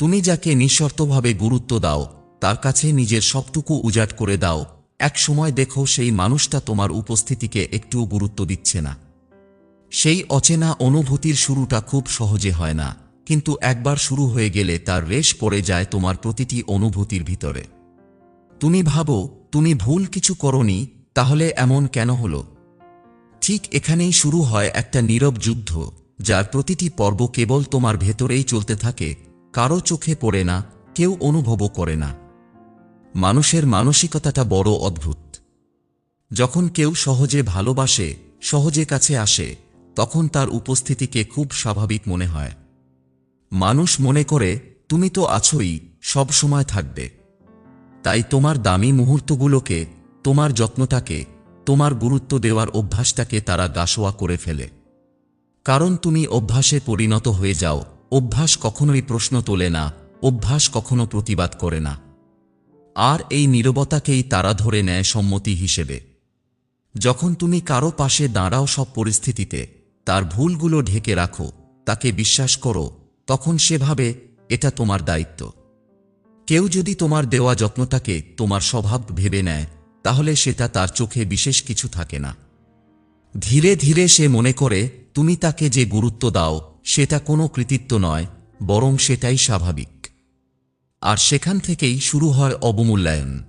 তুমি যাকে নিঃশর্তভাবে গুরুত্ব দাও, তার কাছে নিজের সবটুকু উজাট করে দাও। এক সময় দেখো সেই মানুষটা তোমার উপস্থিতিকে একটুও গুরুত্ব দিচ্ছে না। সেই অচেনা অনুভূতির শুরুটা খুব সহজে হয় না, কিন্তু একবার শুরু হয়ে গেলে তার রেশ পড়ে যায় তোমার প্রতিটি অনুভূতির ভিতরে। তুমি ভাবো, তুমি ভুল কিছু করনি, তাহলে এমন কেন হলো? ঠিক এখানেই শুরু হয় একটা নীরব যুদ্ধ, যার প্রতিটি পর্ব কেবল তোমার ভেতরেই চলতে থাকে কারও চোখে পড়ে না, কেউ অনুভবও করে না। মানুষের মানসিকতাটা বড় অদ্ভুত। যখন কেউ সহজে ভালোবাসে, সহজে কাছে আসে, তখন তার উপস্থিতিকে খুব স্বাভাবিক মনে হয়। মানুষ মনে করে, তুমি তো আছোই, সব সময় থাকবে। তাই তোমার দামি মুহূর্তগুলোকে, তোমার যত্নটাকে, তোমার গুরুত্ব দেওয়ার অভ্যাসটাকে তারা গাসোয়া করে ফেলে। কারণ তুমি অভ্যাসে পরিণত হয়ে যাও অভ্যাস কখনোই প্রশ্ন তোলে না, অভ্যাস কখনো প্রতিবাদ করে না। আর এই নীরবতাকেই তারা ধরে নেয় সম্মতি হিসেবে। যখন তুমি কারও পাশে দাঁড়াও সব পরিস্থিতিতে, তার ভুলগুলো ঢেকে রাখো, তাকে বিশ্বাস করো, তখন সে ভাবে, এটা তোমার দায়িত্ব। কেউ যদি তোমার দেওয়া যত্নটাকে তোমার স্বভাব ভেবে নেয়, তাহলে সেটা তার চোখে বিশেষ কিছু থাকে না। ধীরে ধীরে সে মনে করে, তুমি তাকে যে গুরুত্ব দাও সেটা কোনো কৃতিত্ব নয়, বরং সেটাই স্বাভাবিক। আর সেখান থেকেই শুরু হয় অবমূল্যায়ন।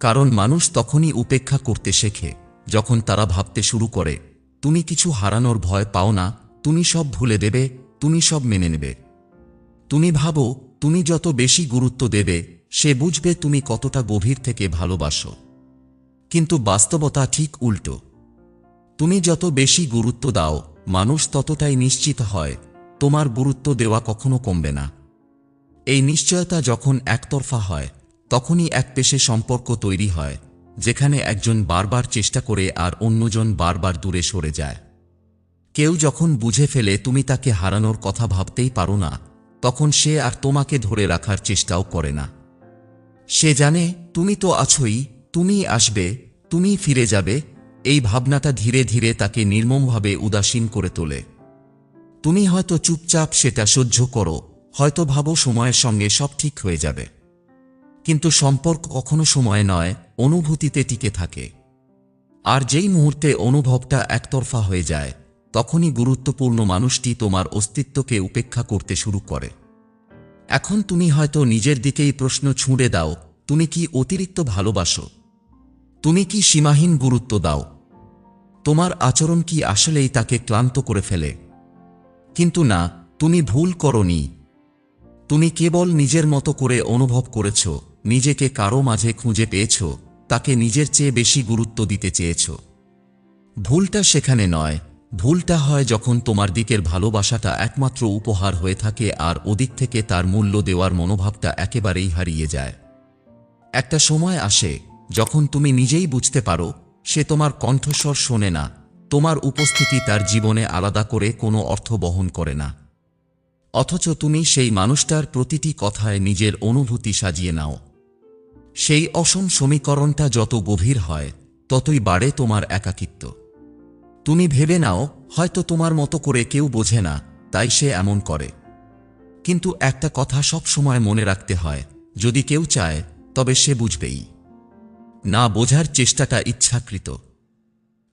কারণ মানুষ তখনই উপেক্ষা করতে শেখে, যখন তারা ভাবতে শুরু করে, তুমি কিছু হারানোর ভয় পাও না, তুমি সব ভুলে দেবে, তুমি সব মেনে নেবে। তুমি ভাবো, তুমি যত বেশি গুরুত্ব দেবে, সে বুঝবে তুমি কতটা গভীর থেকে ভালোবাসো। কিন্তু বাস্তবতা ঠিক উল্টো। তুমি যত বেশি গুরুত্ব দাও মানুষ ততটাই নিশ্চিত হয়, তোমার গুরুত্ব দেওয়া কখনো কমবে না। এই নিশ্চয়তা যখন একতরফা হয়, তখনই এক পেশে সম্পর্ক তৈরি হয়, যেখানে একজন বারবার চেষ্টা করে আর অন্যজন বারবার দূরে সরে যায়। কেউ যখন বুঝে ফেলে তুমি তাকে হারানোর কথা ভাবতেই পারো না, তখন সে আর তোমাকে ধরে রাখার চেষ্টাও করে না। সে জানে, তুমি তো আছোই তুমি আসবে তুমি ফিরে যাবে এই ভাবনাটা ধীরে ধীরে তাকে নির্মমভাবে উদাসীন করে তোলে। তুমি হয়তো চুপচাপ সেটা সহ্য করো, হয়তো ভাবো সময়ের সঙ্গে সব ঠিক হয়ে যাবে। কিন্তু সম্পর্ক কখনো সময় নয়, অনুভূতিতে টিকে থাকে। আর যেই মুহূর্তে অনুভবটা একতরফা হয়ে যায়, তখনই গুরুত্বপূর্ণ মানুষটি তোমার অস্তিত্বকে উপেক্ষা করতে শুরু করে। এখন তুমি হয়তো নিজের দিকেই প্রশ্ন ছুঁড়ে দাও, তুমি কি অতিরিক্ত ভালোবাসো? তুমি কি সীমাহীন গুরুত্ব দাও? তোমার আচরণ কি আসলেই তাকে ক্লান্ত করে ফেলে? কিন্তু না, তুমি ভুল করনি। তুমি কেবল নিজের মতো করে অনুভব করেছ, নিজেকে কারও মাঝে খুঁজে পেয়েছ, তাকে নিজের চেয়ে বেশি গুরুত্ব দিতে চেয়েছ। ভুলটা সেখানে নয়, ভুলটা হয় যখন তোমার দিকের ভালোবাসাটা একমাত্র উপহার হয়ে থাকে আর ওদিক থেকে তার মূল্য দেওয়ার মনোভাবটা একেবারেই হারিয়ে যায়। একটা সময় আসে যখন তুমি নিজেই বুঝতে পারো সে তোমার কণ্ঠস্বর শোনে না, তোমার উপস্থিতি তার জীবনে আলাদা করে কোনো অর্থ বহন করে না। অথচ তুমি সেই মানুষটার প্রতিটি কথায় নিজের অনুভূতি সাজিয়ে নাও। সেই অসম সমীকরণটা যত গভীর হয়, ততই বাড়ে তোমার একাকিত্ব। তুমি ভেবে নাও, হয়তো তোমার মতো করে কেউ বোঝে না, তাই সে এমন করে। কিন্তু একটা কথা সব সময় মনে রাখতে হয়, যদি কেউ চায়, তবে সে বুঝবেই। না বোঝার চেষ্টাটা ইচ্ছাকৃত।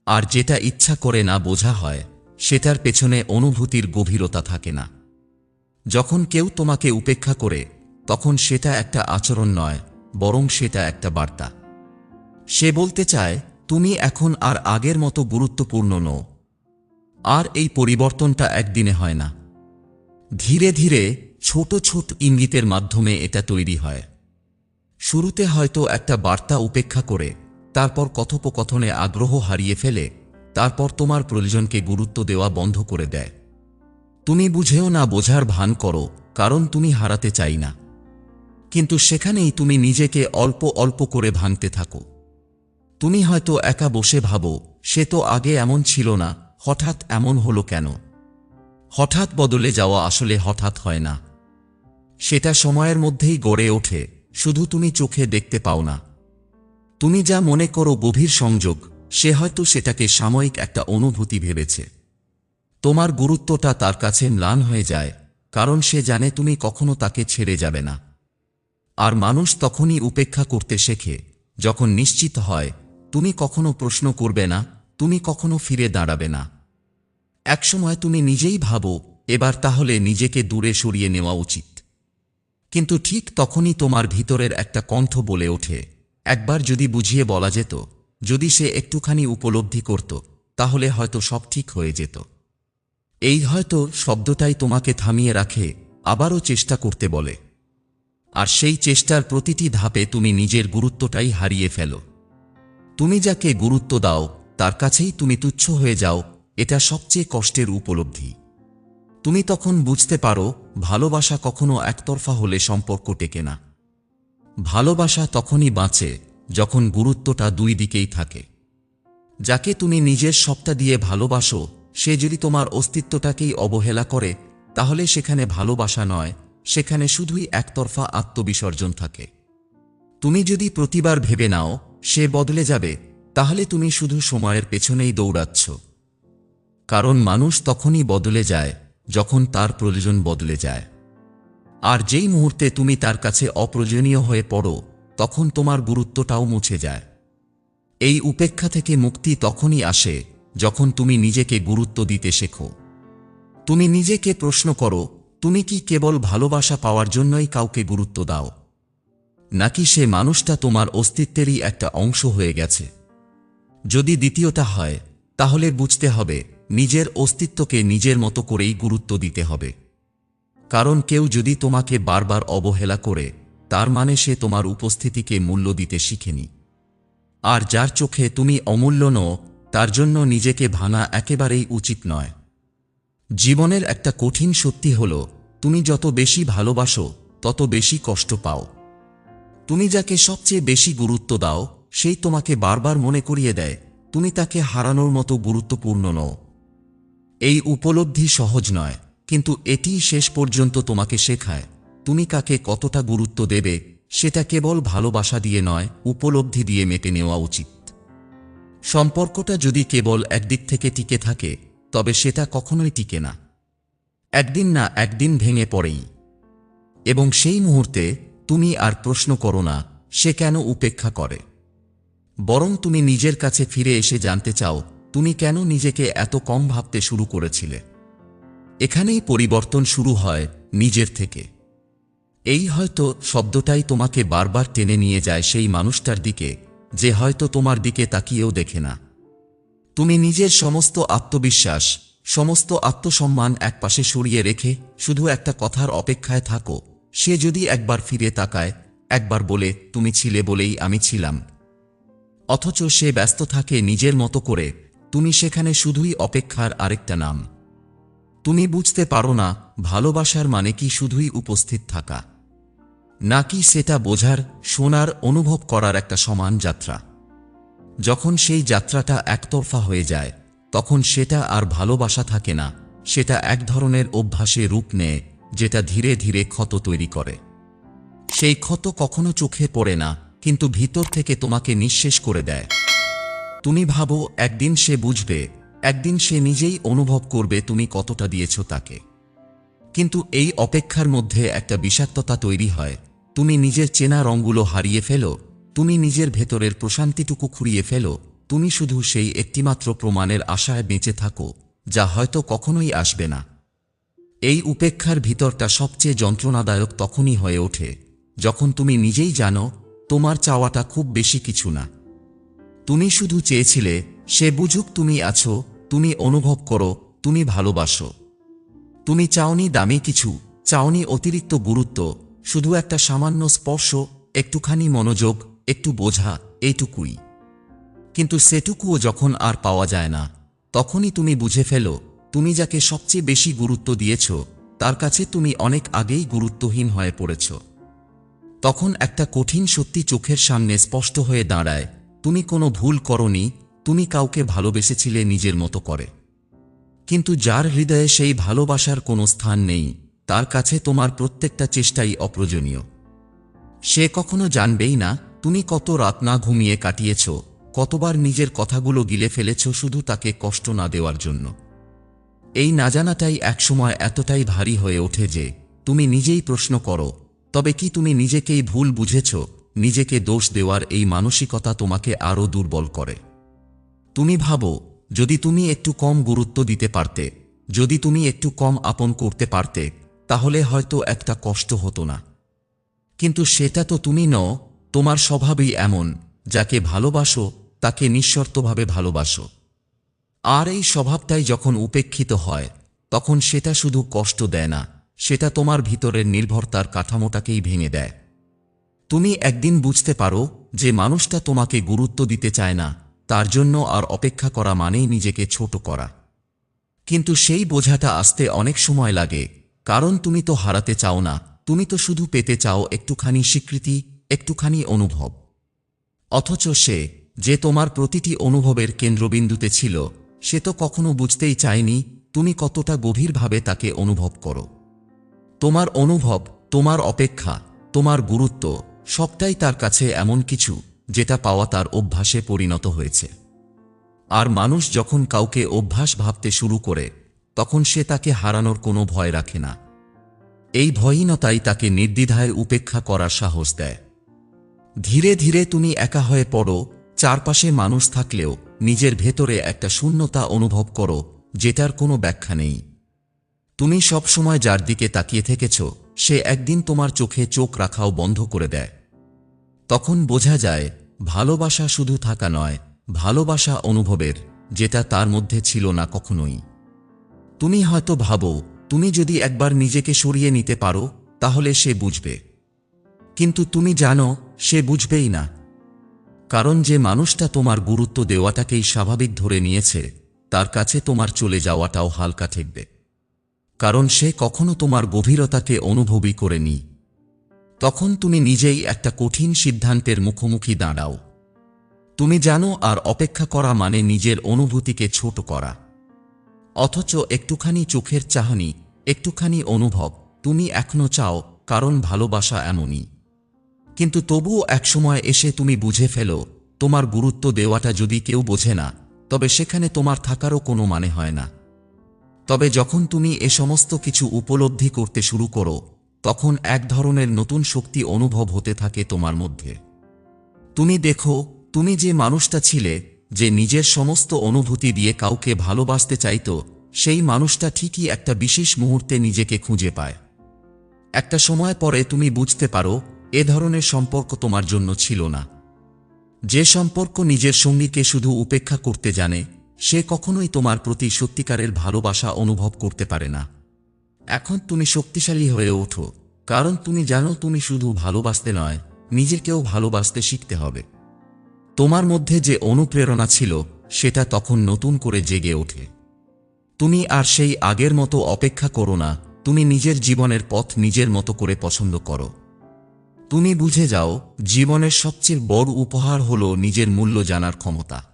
আর যেটা ইচ্ছা করে না বোঝা হয়, সেটার পেছনে অনুভূতির গভীরতা থাকে না। যখন কেউ তোমাকে উপেক্ষা করে, তখন সেটা একটা আচরণ নয়, বরং সেটা একটা বার্তা। সে বলতে চায়, তুমি এখন আর আগের মতো গুরুত্বপূর্ণ নও। আর এই পরিবর্তনটা একদিনে হয় না। ধীরে ধীরে ছোট ছোট ইঙ্গিতের মাধ্যমে এটা তৈরি হয়। শুরুতে হয়তো একটা বার্তা উপেক্ষা করে, তারপর কথোপকথনে আগ্রহ হারিয়ে ফেলে, তারপর তোমার প্রয়োজনকে গুরুত্ব দেওয়া বন্ধ করে দেয়। তুমি বুঝেও না বোঝার ভান করো, কারণ তুমি হারাতে চাই না। কিন্তু সেখানেই তুমি নিজেকে অল্প অল্প করে ভাঙতে থাকো। তুমি হয়তো একা বসে ভাবো, সে তো আগে এমন ছিল না, হঠাৎ এমন হলো কেন? হঠাৎ বদলে যাওয়া আসলে হঠাৎ হয় না। সেটা সময়ের মধ্যেই গড়ে ওঠে। শুধু তুমি চোখে দেখতে পাও না। তুমি যা মনে করো গভীর সংযোগ, সে হয়তো সেটাকে সাময়িক একটা অনুভূতি ভেবেছে। তোমার গুরুত্বটা তার কাছে ম্লান হয়ে যায়, কারণ সে জানে তুমি কখনো তাকে ছেড়ে যাবে না। আর মানুষ তখনই উপেক্ষা করতে শেখে, যখন নিশ্চিত হয়, তুমি কখনো প্রশ্ন করবে না, তুমি কখনো ফিরে দাঁড়াবে না। একসময় তুমি নিজেই ভাবো, এবার তাহলে নিজেকে দূরে সরিয়ে নেওয়া উচিত। কিন্তু ঠিক তখনই তোমার ভিতরের একটা কণ্ঠ বলে ওঠে। একবার যদি বুঝিয়ে বলা যেত, যদি সে একটুখানি উপলব্ধি করত, তাহলে হয়তো সব ঠিক হয়ে যেত। এই হয়তো শব্দটাই তোমাকে থামিয়ে রাখে, আবারও চেষ্টা করতে বলে। আর সেই চেষ্টার প্রতিটি ধাপে তুমি নিজের গুরুত্বটাই হারিয়ে ফেলো। তুমি যাকে গুরুত্ব দাও, তার কাছেই তুমি তুচ্ছ হয়ে যাও, এটা সবচেয়ে কষ্টের উপলব্ধি। তুমি তখন বুঝতে পারো ভালোবাসা কখনো একতরফা হলে সম্পর্ক টেকে না। ভালোবাসা তখনই বাঁচে যখন গুরুত্বটা দুই দিকেই থাকে। যাকে তুমি নিজের সবটা দিয়ে ভালোবাসো, সে যদি তোমার অস্তিত্বটাকেই অবহেলা করে, তাহলে সেখানে ভালোবাসা নয়, সেখানে শুধুই একতরফা আত্মবিসর্জন থাকে। তুমি যদি প্রতিবার ভেবে নাও, সে বদলে যাবে, তাহলে তুমি শুধু সময়ের পেছনেই দৌড়াচ্ছ। কারণ মানুষ তখনই বদলে যায় যখন তার প্রয়োজন বদলে যায়। আর যেই মুহূর্তে তুমি তার কাছে অপ্রয়োজনীয় হয়ে পড়ো, তখন তোমার গুরুত্বটাও মুছে যায়। এই উপেক্ষা থেকে মুক্তি তখনই আসে যখন তুমি নিজেকে গুরুত্ব দিতে শেখো। তুমি নিজেকে প্রশ্ন করো, তুমি কি কেবল ভালোবাসা পাওয়ার জন্যই কাউকে গুরুত্ব দাও? নাকি সে মানুষটা তোমার অস্তিত্বেরই একটা অংশ হয়ে গেছে? যদি দ্বিতীয়টা হয়, তাহলে বুঝতে হবে নিজের অস্তিত্বকে নিজের মতো করেই গুরুত্ব দিতে হবে। কারণ কেউ যদি তোমাকে বারবার অবহেলা করে, তার মানে সে তোমার উপস্থিতিকে মূল্য দিতে শিখেনি। আর যার চোখে তুমি অমূল্য নও, তার জন্য নিজেকে ভাঙা একেবারেই উচিত নয়। জীবনের একটা কঠিন সত্যি হল, তুমি যত বেশি ভালোবাসো, তত বেশি কষ্ট পাও। তুমি যাকে সবচেয়ে বেশি গুরুত্ব দাও, সেই তোমাকে বারবার মনে করিয়ে দেয়, তুমি তাকে হারানোর মতো গুরুত্বপূর্ণ নও। এই উপলব্ধি সহজ নয়, কিন্তু এটি শেষ পর্যন্ত তোমাকে শেখায়। তুমি কাকে কতটা গুরুত্ব দেবে, সেটা কেবল ভালোবাসা দিয়ে নয়, উপলব্ধি দিয়ে মেটে নেওয়া উচিত। সম্পর্কটা যদি কেবল একদিক থেকে টিকে থাকে, তবে সেটা কখনোই টিকে না। একদিন না একদিন ভেঙে পড়েই। এবং সেই মুহূর্তে তুমি আর প্রশ্ন করো না, সে কেন উপেক্ষা করে। বরং তুমি নিজের কাছে ফিরে এসে জানতে চাও তুমি কেন নিজেকে এত কম ভাবতে শুরু করেছিলে? এখানেই পরিবর্তন শুরু হয় নিজের থেকে। এই হয়তো শব্দটাই তোমাকে বারবার টেনে নিয়ে যায় সেই মানুষটার দিকে, যে হয়তো তোমার দিকে তাকিয়েও দেখে না। তুমি নিজের সমস্ত আত্মবিশ্বাস, সমস্ত আত্মসম্মান একপাশে সরিয়ে রেখে শুধু একটা কথার অপেক্ষায় থাকো। সে যদি একবার ফিরে তাকায়, একবার বলে, তুমি ছিলে বলেই আমি ছিলাম। অথচ সে ব্যস্ত থাকে নিজের মতো করে তুমি সেখানে শুধুই অপেক্ষার আরেকটা নাম। তুমি বুঝতে পারো না, ভালোবাসার মানে কি শুধুই উপস্থিত থাকা। নাকি সেটা বোঝার, শোনার, অনুভব করার একটা সমান যাত্রা। যখন সেই যাত্রাটা একতরফা হয়ে যায়, তখন সেটা আর ভালোবাসা থাকে না, সেটা এক ধরনের অভ্যাসে রূপ নেয়, যেটা ধীরে ধীরে ক্ষত তৈরি করে। সেই ক্ষত কখনো চোখে পড়ে না, কিন্তু ভিতর থেকে তোমাকে নিঃশেষ করে দেয়। তুমি ভাবো, একদিন সে বুঝবে, একদিন সে নিজেই অনুভব করবে তুমি কতটা দিয়েছ তাকে। কিন্তু এই অপেক্ষার মধ্যে একটা বিষাক্ততা তৈরি হয়, তুমি নিজের চেনা রঙগুলো হারিয়ে ফেলো, তুমি নিজের ভেতরের প্রশান্তিটুকু খুঁড়িয়ে ফেলো, তুমি শুধু সেই একটিমাত্র প্রমাণের আশায় বেঁচে থাকো, যা হয়তো কখনোই আসবে না। এই উপেক্ষার ভিতরটা সবচেয়ে যন্ত্রণাদায়ক তখনই হয়ে ওঠে, যখন তুমি নিজেই জানো, তোমার চাওয়াটা খুব বেশি কিছু না। তুমি শুধু চেয়েছিলে, সে বুঝুক তুমি আছো, তুমি অনুভব করো, তুমি ভালোবাসো। তুমি চাওনি দামি কিছু, চাওনি অতিরিক্ত গুরুত্ব, শুধু একটা সামান্য স্পর্শ, একটুখানি মনোযোগ, একটু বোঝা, এইটুকুই। কিন্তু সেটুকুও যখন আর পাওয়া যায় না, তখনই তুমি বুঝে ফেলো, তুমি যাকে সবচেয়ে বেশি গুরুত্ব দিয়েছ, তার কাছে তুমি অনেক আগেই গুরুত্বহীন হয়ে পড়েছ। তখন একটা কঠিন সত্যি চোখের সামনে স্পষ্ট হয়ে দাঁড়ায় তুমি কোনো ভুল করনি, তুমি কাউকে ভালোবেসেছিলে নিজের মতো করে। কিন্তু যার হৃদয়ে সেই ভালোবাসার কোনো স্থান নেই, তার কাছে তোমার প্রত্যেকটা চেষ্টাই অপ্রয়োজনীয়। সে কখনো জানবেই না, তুমি কত রাত না ঘুমিয়ে কাটিয়েছ, কতবার নিজের কথাগুলো গিলে ফেলেছ শুধু তাকে কষ্ট না দেওয়ার জন্য। এই না জানাটাই একসময় এতটাই ভারী হয়ে ওঠে যে, তুমি নিজেই প্রশ্ন করো, তবে কি তুমি নিজেকেই ভুল বুঝেছ? নিজেকে দোষ দেওয়ার এই মানসিকতা তোমাকে আরও দুর্বল করে। তুমি ভাবো, যদি তুমি একটু কম গুরুত্ব দিতে পারতে, যদি তুমি একটু কম আপন করতে পারতে, তাহলে হয়তো একটা কষ্ট হতো না। কিন্তু সেটা তো তুমি নও, তোমার স্বভাবই এমন, যাকে ভালোবাসো, তাকে নিঃশর্তভাবে ভালোবাসো। আর এই স্বভাবটাই যখন উপেক্ষিত হয়, তখন সেটা শুধু কষ্ট দেয় না, সেটা তোমার ভিতরের নির্ভরতার কাঠামোটাকেই ভেঙে দেয়। তুমি একদিন বুঝতে পারো যে মানুষটা তোমাকে গুরুত্ব দিতে চায় না, তার জন্য আর অপেক্ষা করা মানেই নিজেকে ছোট করা। কিন্তু সেই বোঝাটা আসতে অনেক সময় লাগে, কারণ তুমি তো হারাতে চাও না, তুমি তো শুধু পেতে চাও একটুখানি স্বীকৃতি, একটুখানি অনুভব। অথচ সে, যে তোমার প্রতিটি অনুভবের কেন্দ্রবিন্দুতে ছিল, সে তো কখনো বুঝতেই চায়নি তুমি কতটা গভীরভাবে তাকে অনুভব করো। তোমার অনুভব, তোমার অপেক্ষা, তোমার গুরুত্ব সবটাই তার কাছে এমন কিছু যেটা পাওয়া তার অভ্যাসে পরিণত হয়েছে। আর মানুষ যখন কাউকে অভ্যাস ভাবতে শুরু করে, তখন সে তাকে হারানোর কোনো ভয় রাখে না। এই ভয়হীনতাই তাকে নির্দ্বিধায় উপেক্ষা করার সাহস দেয়। ধীরে ধীরে তুমি একা হয়ে পড়ো, চারপাশে মানুষ থাকলেও নিজের ভেতরে একটা শূন্যতা অনুভব করো, যেটার কোনো ব্যাখ্যা নেই। তুমি সবসময় যার দিকে তাকিয়ে থেকেছ, সে একদিন তোমার চোখে চোখ রাখাও বন্ধ করে দেয়। তখন বোঝা যায়, ভালোবাসা শুধু থাকা নয়, ভালোবাসা অনুভবের, যেটা তার মধ্যে ছিল না কখনোই। তুমি হয়তো ভাবো, তুমি যদি একবার নিজেকে সরিয়ে নিতে পারো, তাহলে সে বুঝবে। কিন্তু তুমি জানো, সে বুঝবেই না। কারণ যে মানুষটা তোমার গুরুত্ব দেওয়াটাকেই স্বাভাবিক ধরে নিয়েছে, তার কাছে তোমার চলে যাওয়াটাও হালকা ঠেকবে। কারণ সে কখনো তোমার গভীরতাকে অনুভবই করেনি। তখন তুমি নিজেই একটা কঠিন সিদ্ধান্তের মুখোমুখি দাঁড়াও। তুমি জানো আর অপেক্ষা করা মানে নিজের অনুভূতিকে ছোট করা। অথচ একটুখানি চোখের চাহনি, একটুখানি অনুভব তুমি এখনও চাও কারণ ভালোবাসা এমনই। কিন্তু তবুও একসময় এসে তুমি বুঝে ফেলো, তোমার গুরুত্ব দেওয়াটা যদি কেউ বোঝে না, তবে সেখানে তোমার থাকারও কোনো মানে হয় না। তবে যখন তুমি এ সমস্ত কিছু উপলব্ধি করতে শুরু করো তখন এক ধরনের নতুন শক্তি অনুভব হতে থাকে তোমার মধ্যে। তুমি দেখো, তুমি যে মানুষটা ছিলে, যে নিজের সমস্ত অনুভূতি দিয়ে কাউকে ভালোবাসতে চাইত, সেই মানুষটা ঠিকই একটা বিশেষ মুহূর্তে নিজেকে খুঁজে পায়। একটা সময় পরে তুমি বুঝতে পারো, এ ধরনের সম্পর্ক তোমার জন্য ছিল না। যে সম্পর্ক নিজের সঙ্গীকে শুধু উপেক্ষা করতে জানে, সে কখনোই তোমার প্রতি সত্যিকারের ভালোবাসা অনুভব করতে পারে না। এখন তুমি শক্তিশালী হয়ে ওঠো, কারণ তুমি জানো তুমি শুধু ভালোবাসতে নয়, নিজেকেও ভালোবাসতে শিখতে হবে। তোমার মধ্যে যে অনুপ্রেরণা ছিল, সেটা তখন নতুন করে জেগে ওঠে। তুমি আর সেই আগের মতো অপেক্ষা করো না, তুমি নিজের জীবনের পথ নিজের মতো করে পছন্দ করো। তুমি বুঝে যাও, জীবনের সবচেয়ে বড় উপহার হল নিজের মূল্য জানার ক্ষমতা।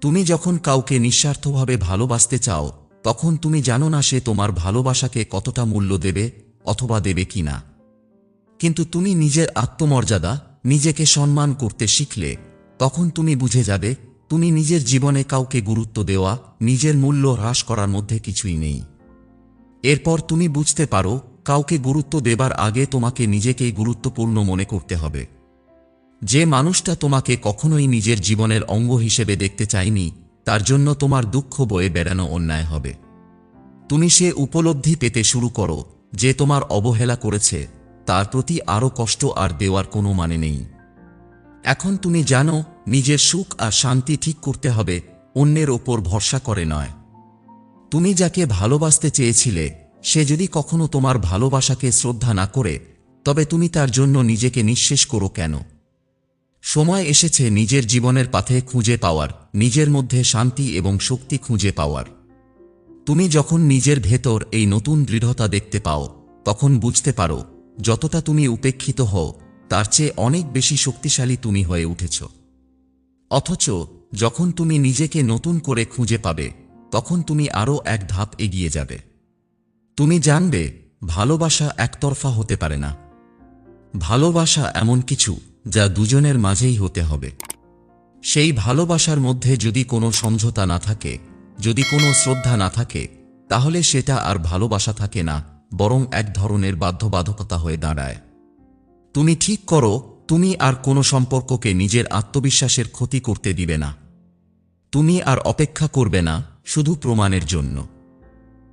তুমি যখন কাউকে নিঃস্বার্থভাবে ভালোবাসতে চাও তখন তুমি জানো না সে তোমার ভালোবাসাকে কতটা মূল্য দেবে অথবা দেবে কি না কিন্তু তুমি নিজের আত্মমর্যাদা, নিজেকে সম্মান করতে শিখলে, তখন তুমি বুঝে যাবে, তুমি নিজের জীবনে কাউকে গুরুত্ব দেওয়া, নিজের মূল্য হ্রাস করার মধ্যে কিছুই নেই। এরপর তুমি বুঝতে পারো, কাউকে গুরুত্ব দেবার আগে তোমাকে নিজেকেই গুরুত্বপূর্ণ মনে করতে হবে। যে মানুষটা তোমাকে কখনোই নিজের জীবনের অঙ্গ হিসেবে দেখতে চায়নি তার জন্য তোমার দুঃখ বয়ে বেড়ানো অন্যায় হবে। তুমি সে উপলব্ধি পেতে শুরু করো, যে তোমার অবহেলা করেছে, তার প্রতি আরও কষ্ট আর দেওয়ার কোনো মানে নেই। এখন তুমি জানো, নিজের সুখ আর শান্তি ঠিক করতে হবে, অন্যের ওপর ভরসা করে নয়। তুমি যাকে ভালোবাসতে চেয়েছিলে, সে যদি কখনো তোমার ভালোবাসাকে শ্রদ্ধা না করে, তবে তুমি তার জন্য নিজেকে নিঃশেষ করো কেন? সময় এসেছে নিজের জীবনের পাথে খুঁজে পাওয়ার। নিজের মধ্যে শান্তি এবং শক্তি খুঁজে পাওয়ার। তুমি যখন নিজের ভেতর এই নতুন দৃঢ়তা দেখতে পাও, তখন বুঝতে পারো, যতটা তুমি উপেক্ষিত হও, তার চেয়ে অনেক বেশি শক্তিশালী তুমি হয়ে উঠেছ। অথচ, যখন তুমি নিজেকে নতুন করে খুঁজে পাবে, তখন তুমি আরও এক ধাপ এগিয়ে যাবে। তুমি জানবে, ভালোবাসা একতরফা হতে পারে না। ভালোবাসা এমন কিছু, যা দুজনের মাঝেই হতে হবে। সেই ভালোবাসার মধ্যে যদি কোনো সমঝোতা না থাকে, যদি কোনো শ্রদ্ধা না থাকে, তাহলে সেটা আর ভালোবাসা থাকে না, বরং এক ধরনের বাধ্যবাধকতা হয়ে দাঁড়ায়। তুমি ঠিক করো, তুমি আর কোনো সম্পর্ককে নিজের আত্মবিশ্বাসের ক্ষতি করতে দিবে না। তুমি আর অপেক্ষা করবে না, শুধু প্রমাণের জন্য।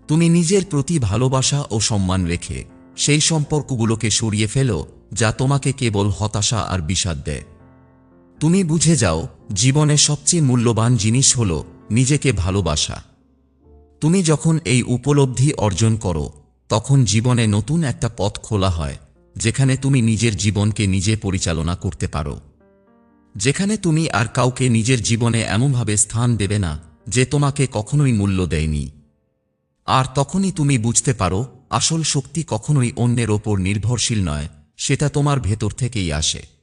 তুমি নিজের প্রতি ভালোবাসা ও সম্মান রেখে সেই সম্পর্কগুলোকে সরিয়ে ফেলো, যা তোমাকে কেবল হতাশা আর বিষাদ দেয়। তুমি বুঝে যাও, জীবনে সবচেয়ে মূল্যবান জিনিস হল নিজেকে ভালোবাসা। তুমি যখন এই উপলব্ধি অর্জন করো, তখন জীবনে নতুন একটা পথ খোলা হয়, যেখানে তুমি নিজের জীবনকে নিজে পরিচালনা করতে পারো। যেখানে তুমি আর কাউকে নিজের জীবনে এমনভাবে স্থান দেবে না, যে তোমাকে কখনোই মূল্য দেয়নি। আর তখনই তুমি বুঝতে পারো, আসল শক্তি কখনোই অন্যের ওপর নির্ভরশীল নয়, সেটা তোমার ভেতর থেকেই আসে।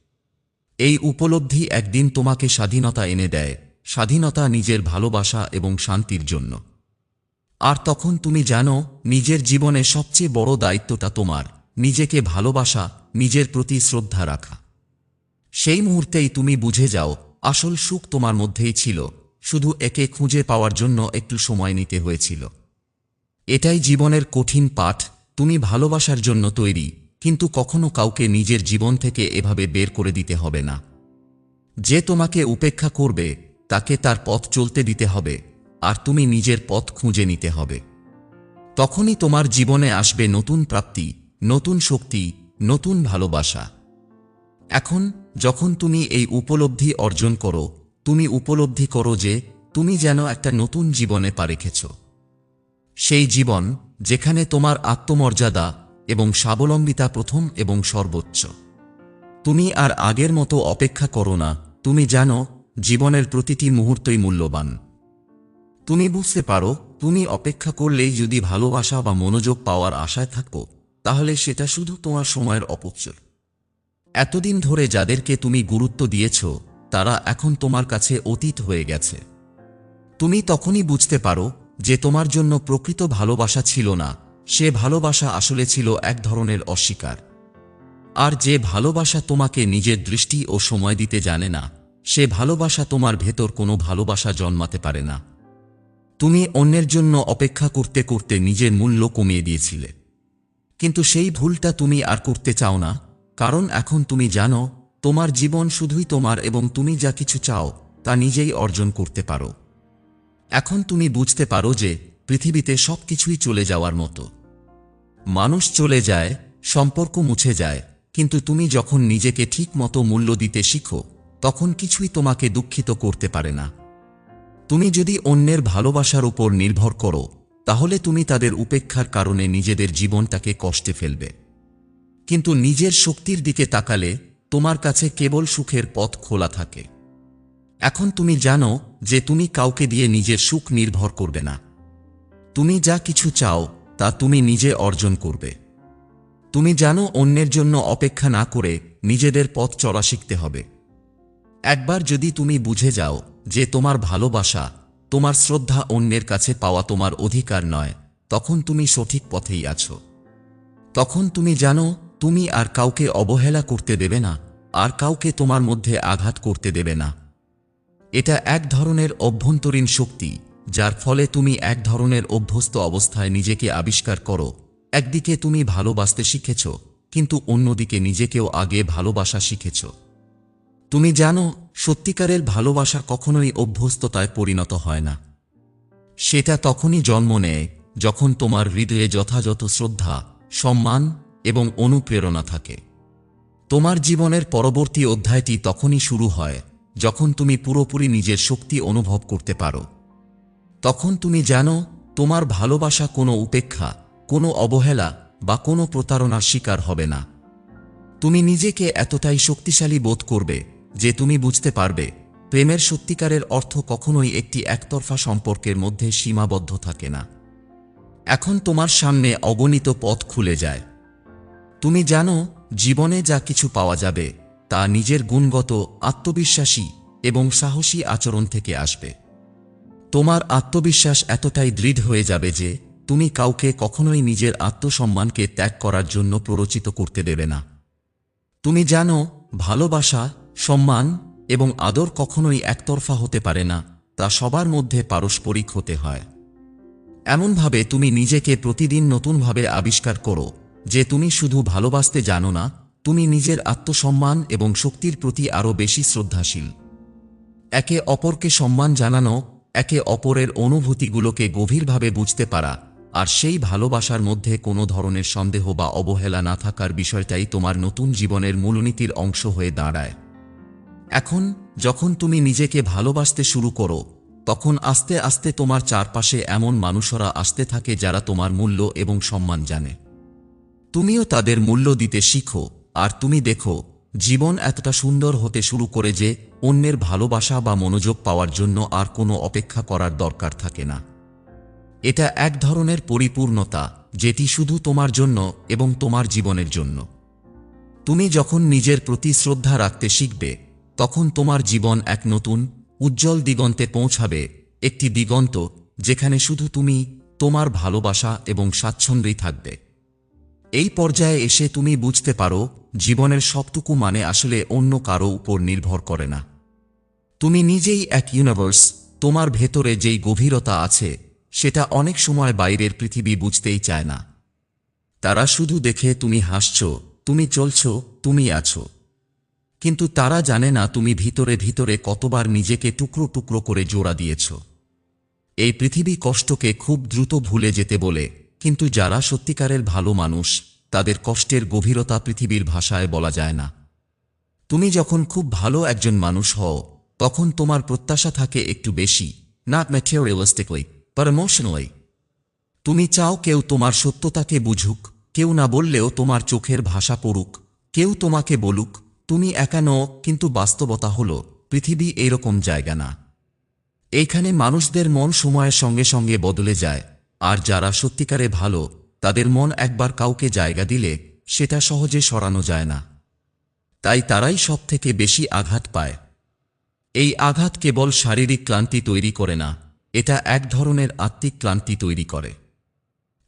এই উপলব্ধি একদিন তোমাকে স্বাধীনতা এনে দেয়, স্বাধীনতা নিজের ভালোবাসা এবং শান্তির জন্য। আর তখন তুমি জানো, নিজের জীবনে সবচেয়ে বড় দায়িত্বটা তোমার, নিজেকে ভালোবাসা, নিজের প্রতি শ্রদ্ধা রাখা। সেই মুহূর্তেই তুমি বুঝে যাও, আসল সুখ তোমার মধ্যেই ছিল, শুধু একে খুঁজে পাওয়ার জন্য একটু সময় নিতে হয়েছিল। এটাই জীবনের কঠিন পাঠ, তুমি ভালোবাসার জন্য তৈরি। কিন্তু কখনো কাউকে নিজের জীবন থেকে এভাবে বের করে দিতে হবে না। যে তোমাকে উপেক্ষা করবে, তাকে তার পথ চলতে দিতে হবে, আর তুমি নিজের পথ খুঁজে নিতে হবে। তখনই তোমার জীবনে আসবে নতুন প্রাপ্তি, নতুন শক্তি, নতুন ভালোবাসা। এখন, যখন তুমি এই উপলব্ধি অর্জন করো, তুমি উপলব্ধি করো যে, তুমি যেন একটা নতুন জীবনে পা রেখেছ। সেই জীবন, যেখানে তোমার আত্মমর্যাদা এবং স্বাবলম্বিতা প্রথম এবং সর্বোচ্চ। তুমি আর আগের মতো অপেক্ষা করো না, তুমি জানো জীবনের প্রতিটি মুহূর্তই মূল্যবান। তুমি বুঝতে পারো, তুমি অপেক্ষা করলেই যদি ভালোবাসা বা মনোযোগ পাওয়ার আশায় থাকো, তাহলে সেটা শুধু তোমার সময়ের অপচয়। এতদিন ধরে যাদেরকে তুমি গুরুত্ব দিয়েছ, তারা এখন তোমার কাছে অতীত হয়ে গেছে। তুমি তখনই বুঝতে পারো যে তোমার জন্য প্রকৃত ভালোবাসা ছিল না সে ভালোবাসা আসলে ছিল এক ধরনের অস্বীকার। আর যে ভালোবাসা তোমাকে নিজের দৃষ্টি ও সময় দিতে জানে না, সে ভালোবাসা তোমার ভেতর কোনো ভালোবাসা জন্মাতে পারে না। তুমি অন্যের জন্য অপেক্ষা করতে করতে নিজের মূল্য কমিয়ে দিয়েছিলে। কিন্তু সেই ভুলটা তুমি আর করতে চাও না, কারণ এখন তুমি জানো, তোমার জীবন শুধুই তোমার এবং তুমি যা কিছু চাও, তা নিজেই অর্জন করতে পারো। এখন তুমি বুঝতে পারো যে পৃথিবীতে সব কিছুই চলে যাওয়ার মতো। মানুষ চলে যায়, সম্পর্ক মুছে যায়, কিন্তু তুমি যখন নিজেকে ঠিক মতো মূল্য দিতে শিখো, তখন কিছুই তোমাকে দুঃখিত করতে পারে না। তুমি যদি অন্যের ভালোবাসার উপর নির্ভর করো, তাহলে তুমি তাদের উপেক্ষার কারণে নিজেদের জীবনটাকে কষ্টে ফেলবে। কিন্তু নিজের শক্তির দিকে তাকালে তোমার কাছে কেবল সুখের পথ খোলা থাকে। এখন তুমি জানো যে তুমি কাউকে দিয়ে নিজের সুখ নির্ভর করবে না। তুমি যা কিছু চাও তা তুমি নিজে অর্জন করবে। তুমি জানো অন্যের জন্য অপেক্ষা না করে নিজেদের পথ চলা শিখতে হবে। একবার যদি তুমি বুঝে যাও যে তোমার ভালোবাসা, তোমার শ্রদ্ধা অন্যের কাছে পাওয়া তোমার অধিকার নয়, তখন তুমি সঠিক পথেই আছো। তখন তুমি জানো তুমি আর কাউকে অবহেলা করতে দেবে না, আর কাউকে তোমার মধ্যে আঘাত করতে দেবে না। এটা এক ধরনের অভ্যন্তরীণ শক্তি যার ফলে তুমি এক ধরনের অভ্যস্ত অবস্থায় নিজেকে আবিষ্কার করো। একদিকে তুমি ভালোবাসতে শিখেছ, কিন্তু অন্যদিকে নিজেকেও আগে ভালোবাসা শিখেছ। তুমি জানো, সত্যিকারের ভালোবাসা কখনোই অভ্যস্ততায় পরিণত হয় না। সেটা তখনই জন্ম নেয় যখন তোমার হৃদয়ে যথাযথ শ্রদ্ধা, সম্মান এবং অনুপ্রেরণা থাকে। তোমার জীবনের পরবর্তী অধ্যায়টি তখনই শুরু হয় যখন তুমি পুরোপুরি নিজের শক্তি অনুভব করতে পারো। তখন তুমি জানো, তোমার ভালোবাসা কোনো উপেক্ষা, কোনো অবহেলা বা কোনো প্রতারণার শিকার হবে না। তুমি নিজেকে এতটাই শক্তিশালী বোধ করবে যে তুমি বুঝতে পারবে, প্রেমের সত্যিকারের অর্থ কখনোই একটি একতরফা সম্পর্কের মধ্যে সীমাবদ্ধ থাকে না। এখন তোমার সামনে অগণিত পথ খুলে যায়। তুমি জানো, জীবনে যা কিছু পাওয়া যাবে, তা নিজের গুণগত, আত্মবিশ্বাসী এবং সাহসী আচরণ থেকে আসবে। তোমার আত্মবিশ্বাস এতটাই দৃঢ় হয়ে যাবে যে তুমি কাউকে কখনোই নিজের আত্মসম্মানকে ত্যাগ করার জন্য প্ররোচিত করতে দেবে না। তুমি জানো, ভালোবাসা, সম্মান এবং আদর কখনোই একতরফা হতে পারে না, তা সবার মধ্যে পারস্পরিক হতে হয়। এমনভাবে তুমি নিজেকে প্রতিদিন নতুনভাবে আবিষ্কার করো যে তুমি শুধু ভালোবাসতে জানো না, তুমি নিজের আত্মসম্মান এবং শক্তির প্রতি আরও বেশি শ্রদ্ধাশীল। একে অপরকে সম্মান জানানো একে অপরের অনুভূতিগুলোকে গভীরভাবে বুঝতে পারা, আর সেই ভালোবাসার মধ্যে কোনো ধরনের সন্দেহ বা অবহেলা না থাকার বিষয়টাই তোমার নতুন জীবনের মূলনীতির অংশ হয়ে দাঁড়ায়। এখন, যখন তুমি নিজেকে ভালোবাসতে শুরু করো, তখন আস্তে আস্তে তোমার চারপাশে এমন মানুষরা আসতে থাকে যারা তোমার মূল্য এবং সম্মান জানে। তুমিও তাদের মূল্য দিতে শিখো, আর তুমি দেখো জীবন এতটা সুন্দর হতে শুরু করে যে অন্যের ভালোবাসা বা মনোযোগ পাওয়ার জন্য আর কোনো অপেক্ষা করার দরকার থাকে না। এটা এক ধরনের পরিপূর্ণতা, যেটি শুধু তোমার জন্য এবং তোমার জীবনের জন্য। তুমি যখন নিজের প্রতি শ্রদ্ধা রাখতে শিখবে, তখন তোমার জীবন এক নতুন, উজ্জ্বল দিগন্তে পৌঁছাবে, একটি দিগন্ত যেখানে শুধু তুমি তোমার ভালোবাসা এবং স্বাচ্ছন্দ্যই থাকবে। এই পর্যায়ে এসে তুমি বুঝতে পারো, জীবনের সবটুকু মানে আসলে অন্য কারও উপর নির্ভর করে না। তুমি নিজেই এক ইউনিভার্স তোমার ভেতরে যেই গভীরতা আছে, সেটা অনেক সময় বাইরের পৃথিবী বুঝতেই চায় না। তারা শুধু দেখে তুমি হাসছ, তুমি চলছ, তুমি আছো। কিন্তু তারা জানে না তুমি ভিতরে ভিতরে কতবার নিজেকে টুকরো টুকরো করে জোড়া দিয়েছ। এই পৃথিবী কষ্টকে খুব দ্রুত ভুলে যেতে বলে কিন্তু যারা সত্যিকারের ভালো মানুষ, তাদের কষ্টের গভীরতা পৃথিবীর ভাষায় বলা যায় না। তুমি যখন খুব ভালো একজন মানুষ হও, তখন তোমার প্রত্যাশা থাকে একটু বেশি নট ম্যাটেরিয়ালিস্টিকলি বাট ইমোশনালি তুমি চাও কেউ তোমার সত্যতাকে বুঝুক, কেউ না বললেও তোমার চোখের ভাষা পড়ুক, কেউ তোমাকে বলুক, তুমি একা নও, কিন্তু বাস্তবতা হল, পৃথিবী এরকম জায়গা না। এইখানে মানুষদের মন সময়ের সঙ্গে সঙ্গে বদলে যায়। আর যারা সত্যিকারে ভালো, তাদের মন একবার কাউকে জায়গা দিলে সেটা সহজে সরানো যায় না। তাই তারাই সব থেকে বেশি আঘাত পায়। এই আঘাত কেবল শারীরিক ক্লান্তি তৈরি করে না, এটা এক ধরনের আত্মিক ক্লান্তি তৈরি করে।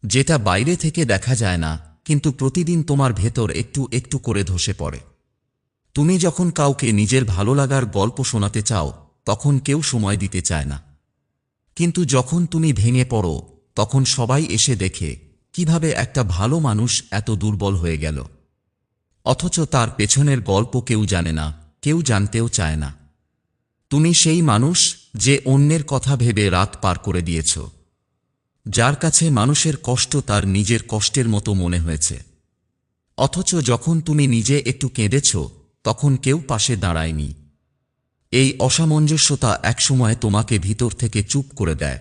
যেটা বাইরে থেকে দেখা যায় না, কিন্তু প্রতিদিন তোমার ভেতর একটু একটু করে ধসে পড়ে। তুমি যখন কাউকে নিজের ভালো লাগার গল্প শোনাতে চাও, তখন কেউ সময় দিতে চায় না। কিন্তু যখন তুমি ভেঙে পড়ো তখন সবাই এসে দেখে, কীভাবে একটা ভালো মানুষ এত দুর্বল হয়ে গেল। অথচ তার পেছনের গল্প কেউ জানে না, কেউ জানতেও চায় না। তুমি সেই মানুষ যে অন্যের কথা ভেবে রাত পার করে দিয়েছ। যার কাছে মানুষের কষ্ট তার নিজের কষ্টের মতো মনে হয়েছে। অথচ যখন তুমি নিজে একটু কেঁদেছ, তখন কেউ পাশে দাঁড়ায়নি। এই অসামঞ্জস্যতা একসময় তোমাকে ভিতর থেকে চুপ করে দেয়।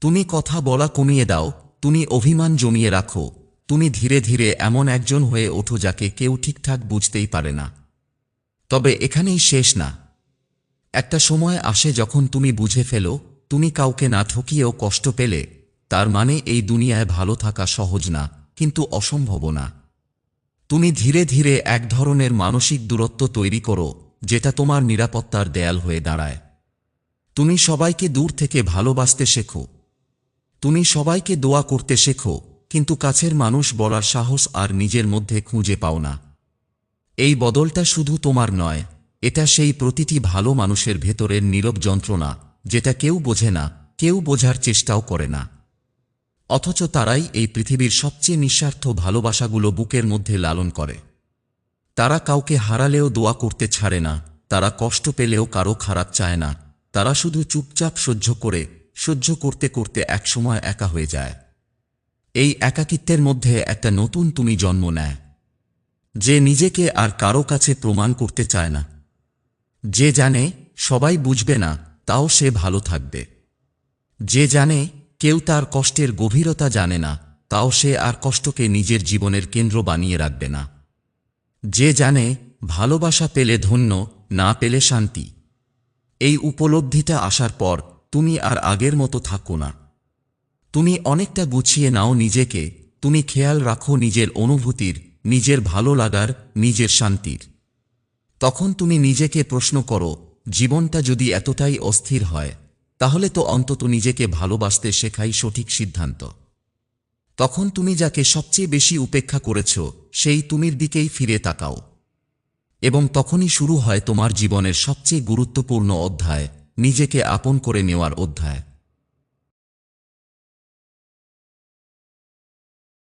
তুমি কথা বলা কমিয়ে দাও, তুমি অভিমান জমিয়ে রাখো, তুমি ধীরে ধীরে এমন একজন হয়ে ওঠো যাকে কেউ ঠিকঠাক বুঝতেই পারে না। তবে এখানেই শেষ না। একটা সময় আসে যখন তুমি বুঝে ফেলো, তুমি কাউকে না ঠকিয়েও কষ্ট পেলে, তার মানে এই দুনিয়ায় ভালো থাকা সহজ না, কিন্তু অসম্ভব না। তুমি ধীরে ধীরে এক ধরনের মানসিক দূরত্ব তৈরি করো, যেটা তোমার নিরাপত্তার দেয়াল হয়ে দাঁড়ায়। তুমি সবাইকে দূর থেকে ভালোবাসতে শেখো তুমি সবাইকে দোয়া করতে শেখো, কিন্তু কাছের মানুষ বলার সাহস আর নিজের মধ্যে খুঁজে পাও না। এই বদলটা শুধু তোমার নয়, এটা সেই প্রতিটি ভালো মানুষের ভেতরের নীরব যন্ত্রণা, যেটা কেউ বোঝে না, কেউ বোঝার চেষ্টাও করে না। অথচ তারাই এই পৃথিবীর সবচেয়ে নিঃস্বার্থ ভালোবাসাগুলো বুকের মধ্যে লালন করে। তারা কাউকে হারালেও দোয়া করতে ছাড়ে না, তারা কষ্ট পেলেও কারও খারাপ চায় না, তারা শুধু চুপচাপ সহ্য করে সহ্য করতে করতে একসময় একা হয়ে যায়। এই একাকিত্বের মধ্যে একটা নতুন তুমি জন্ম নেয়। যে নিজেকে আর কারও কাছে প্রমাণ করতে চায় না। যে জানে সবাই বুঝবে না, তাও সে ভালো থাকবে। যে জানে কেউ তার কষ্টের গভীরতা জানে না, তাও সে আর কষ্টকে নিজের জীবনের কেন্দ্র বানিয়ে রাখবে না। যে জানে ভালোবাসা পেলে ধন্য, না পেলে শান্তি। এই উপলব্ধিটা আসার পর তুমি আর আগের মতো থাকো না। তুমি অনেকটা গুছিয়ে নাও নিজেকে, তুমি খেয়াল রাখো নিজের অনুভূতির, নিজের ভালো লাগার, নিজের শান্তির। তখন তুমি নিজেকে প্রশ্ন করো, জীবনটা যদি এতটাই অস্থির হয়, তাহলে তো অন্তত নিজেকে ভালোবাসতে শেখাই সঠিক সিদ্ধান্ত। তখন তুমি যাকে সবচেয়ে বেশি উপেক্ষা করেছ, সেই তুমির দিকেই ফিরে তাকাও। এবং তখনই শুরু হয় তোমার জীবনের সবচেয়ে গুরুত্বপূর্ণ অধ্যায় নিজেকে আপন করে নেওয়ার অধ্যায়।